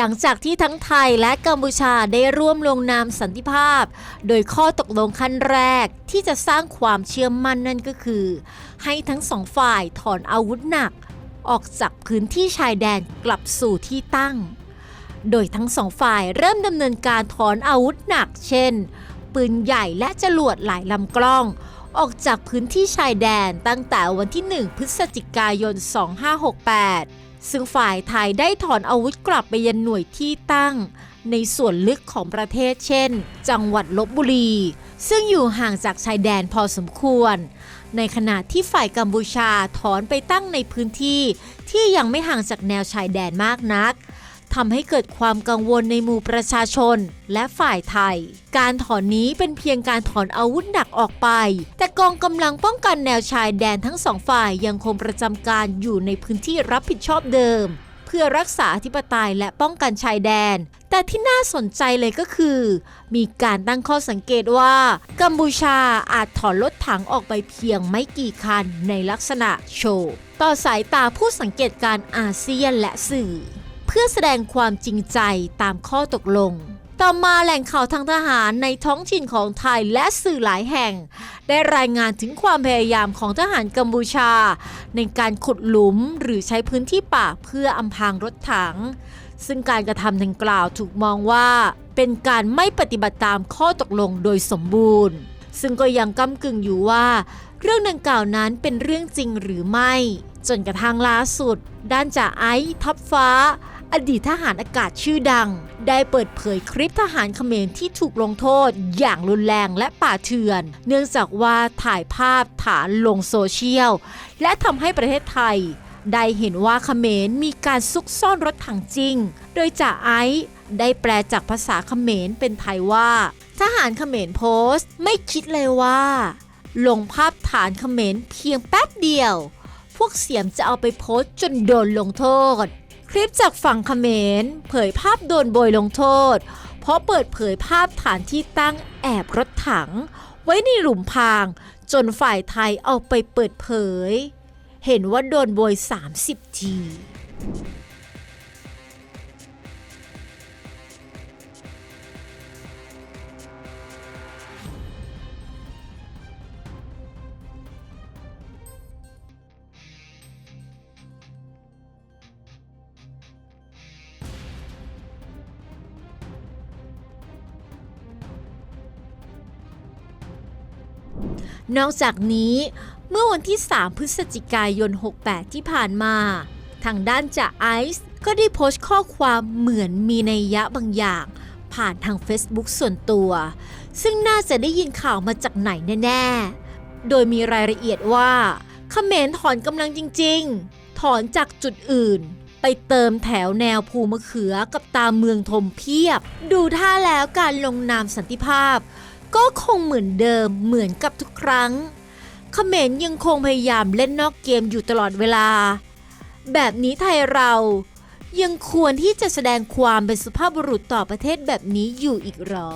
หลังจากที่ทั้งไทยและกัมพูชาได้ร่วมลงนามสันติภาพ โดยข้อตกลงขั้นแรกที่จะสร้างความเชื่อมั่นนั่นก็คือ ให้ทั้งสองฝ่ายถอนอาวุธหนัก ออกจากพื้นที่ชายแดนกลับสู่ที่ตั้ง โดยทั้งสองฝ่ายเริ่มดำเนินการถอนอาวุธหนัก เช่น ปืนใหญ่และจรวดหลายลำกล้อง ออกจากพื้นที่ชายแดนตั้งแต่วันที่ 1 พฤศจิกายน 2568 ซึ่งฝ่ายไทยได้ถอนอาวุธกลับไปยันหน่วยที่ตั้ง ในส่วนลึกของประเทศเช่น จังหวัดลบบุรี ซึ่งอยู่ห่างจากชายแดนพอสมควร ในขณะที่ฝ่ายกัมพูชาถอนไปตั้งในพื้นที่ที่ยังไม่ห่างจากแนวชายแดนมากนัก ทำให้เกิดความกังวลในหมู่ประชาชนและฝ่ายไทย การถอนนี้เป็นเพียงการถอนอาวุธหนักออกไป แต่กองกำลังป้องกันแนวชายแดนทั้งสองฝ่ายยังคงประจำการอยู่ในพื้นที่รับผิดชอบเดิม เพื่อรักษาอธิปไตยและป้องกันชายแดน แต่ที่น่าสนใจเลยก็คือ มีการตั้งข้อสังเกตว่า กัมพูชาอาจถอนรถถังออกไปเพียงไม่กี่คันในลักษณะโชว์ต่อสายตาผู้สังเกตการณ์อาเซียนและสื่อ เพื่อแสดงความจริงใจตามข้อตกลง ต่อมาแหล่งข่าวทางทหารในท้องถิ่นของไทยและสื่อหลายแห่ง ได้รายงานถึงความพยายามของทหารกัมพูชา ในการขุดหลุมหรือใช้พื้นที่ป่าเพื่ออำพรางรถถัง ซึ่งการกระทำดังกล่าวถูกมองว่า เป็นการไม่ปฏิบัติตามข้อตกลงโดยสมบูรณ์ ซึ่งก็ยังก้ากึ่งอยู่ว่า เรื่องดังกล่าวนั้นเป็นเรื่องจริงหรือไม่จนกระทั่งล่าสุด ด้านจ่าไอซ์ทับฟ้า อดีตทหารอากาศชื่อดัง ได้เปิดเผยคลิปทหารเขมรที่ถูกลงโทษอย่างรุนแรงและป่าเถื่อน เนื่องจากว่าถ่ายภาพฐานลงโซเชียล และทำให้ประเทศไทย ได้เห็นว่าเขมรมีการซุกซ่อนรถถังจริง โดยจ่าไอซ์ได้แปลจากภาษาเขมรเป็นไทยว่า ทหารเขมรโพสต์ ไม่คิดเลยว่า ลงภาพฐานเขมรเพียงแป๊บเดียว พวกเสียมจะเอาไปโพสต์จนโดนลงโทษ คลิปจากฝั่งเขมรเผยภาพโดนโบยลงโทษ เพราะเปิดเผยภาพฐานที่ตั้งแอบรถถัง ไว้ในหลุมพาง จนฝ่ายไทยเอาไปเปิดเผย เห็นว่าโดนโบย 30 ที นอกจากนี้ เมื่อวันที่ 3 พฤศจิกายน 68 ที่ผ่านมา ทางด้านจ่าไอซ์ก็ได้โพสต์ข้อความเหมือนมีนัยยะบางอย่าง ผ่านทาง Facebook ส่วนตัว ซึ่งน่าจะได้ยินข่าวมาจากไหนแน่ ๆ โดยมีรายละเอียดว่าเขมรถอนกำลังจริง ๆ ถอนจากจุดอื่น ไปเติมแถวแนวภูมะเขือกับตามเมืองทมเพียบ ดูท่าแล้วการลงนามสันติภาพ ก็คงเหมือนเดิมเหมือนกับทุกครั้งเขมรยังคงพยายามเล่นนอกเกมอยู่ตลอดเวลา แบบนี้ไทยเรายังควรที่จะแสดงความเป็นสุภาพบุรุษต่อประเทศแบบนี้อยู่อีกหรอ